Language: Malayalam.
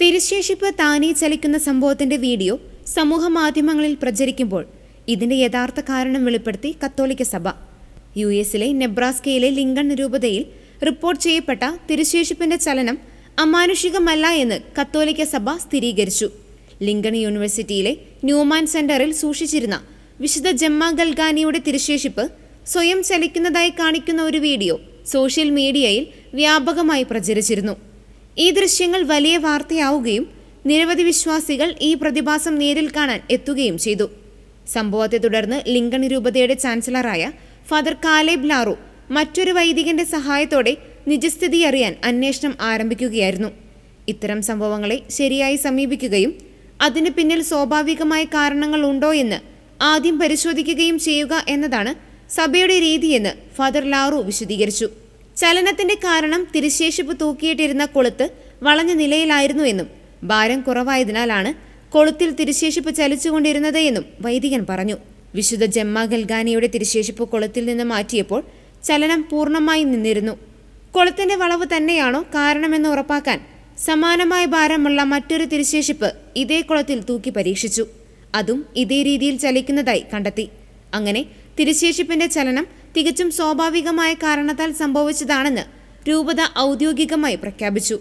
തിരുശേഷിപ്പ് താനേ ചലിക്കുന്ന സംഭവത്തിന്റെ വീഡിയോ സമൂഹ മാധ്യമങ്ങളിൽ പ്രചരിക്കുമ്പോൾ ഇതിന്റെ യഥാർത്ഥ കാരണം വെളിപ്പെടുത്തി കത്തോലിക്ക സഭ. യു എസിലെ നെബ്രാസ്കയിലെ ലിങ്കൺ രൂപതയിൽ റിപ്പോർട്ട് ചെയ്യപ്പെട്ട തിരുശേഷിപ്പിന്റെ ചലനം അമാനുഷികമല്ല എന്ന് കത്തോലിക്ക സഭ സ്ഥിരീകരിച്ചു. ലിങ്കൺ യൂണിവേഴ്സിറ്റിയിലെ ന്യൂമാൻ സെന്ററിൽ സൂക്ഷിച്ചിരുന്ന വിശുദ്ധ ജമ്മ ഗൽഗാനിയുടെ തിരുശേഷിപ്പ് സ്വയം ചലിക്കുന്നതായി കാണിക്കുന്ന ഒരു വീഡിയോ സോഷ്യൽ മീഡിയയിൽ വ്യാപകമായി പ്രചരിച്ചിരുന്നു. ഈ ദൃശ്യങ്ങൾ വലിയ വാർത്തയാവുകയും നിരവധി വിശ്വാസികൾ ഈ പ്രതിഭാസം നേരിൽ കാണാൻ എത്തുകയും ചെയ്തു. സംഭവത്തെ തുടർന്ന് ലിങ്കൺ രൂപതയുടെ ചാൻസലറായ ഫാദർ കാലേബ് ലാറു മറ്റൊരു വൈദികന്റെ സഹായത്തോടെ നിജസ്ഥിതി അറിയാൻ അന്വേഷണം ആരംഭിക്കുകയായിരുന്നു. ഇത്തരം സംഭവങ്ങളെ ശരിയായി സമീപിക്കുകയും അതിന് പിന്നിൽ സ്വാഭാവികമായ കാരണങ്ങൾ ഉണ്ടോ എന്ന് ആദ്യം പരിശോധിക്കുകയും ചെയ്യുക എന്നതാണ് സഭയുടെ രീതിയെന്ന് ഫാദർ ലാറു വിശദീകരിച്ചു. ചലനത്തിന്റെ കാരണം തിരുശേഷിപ്പ് തൂക്കിയിട്ടിരുന്ന കൊളുത്ത് വളഞ്ഞ നിലയിലായിരുന്നു എന്നും ഭാരം കുറവായതിനാലാണ് കൊളുത്തിൽ തിരുശേഷിപ്പ് ചലിച്ചുകൊണ്ടിരുന്നത് എന്നും വൈദികൻ പറഞ്ഞു. വിശുദ്ധ ജമ്മ ഗൽഗാനിയുടെ തിരുശേഷിപ്പ് കൊളുത്തിൽ നിന്ന് മാറ്റിയപ്പോൾ ചലനം പൂർണമായി നിന്നിരുന്നു. കൊളുത്തിന്റെ വളവ് തന്നെയാണോ കാരണമെന്ന് ഉറപ്പാക്കാൻ സമാനമായ ഭാരമുള്ള മറ്റൊരു തിരുശേഷിപ്പ് ഇതേ കുളത്തിൽ തൂക്കി പരീക്ഷിച്ചു. അതും ഇതേ രീതിയിൽ ചലിക്കുന്നതായി കണ്ടെത്തി. അങ്ങനെ തിരുശേഷിപ്പിന്റെ ചലനം തികച്ചും സ്വാഭാവികമായ കാരണത്താൽ സംഭവിച്ചതാണെന്ന് രൂപത ഔദ്യോഗികമായി പ്രഖ്യാപിച്ചു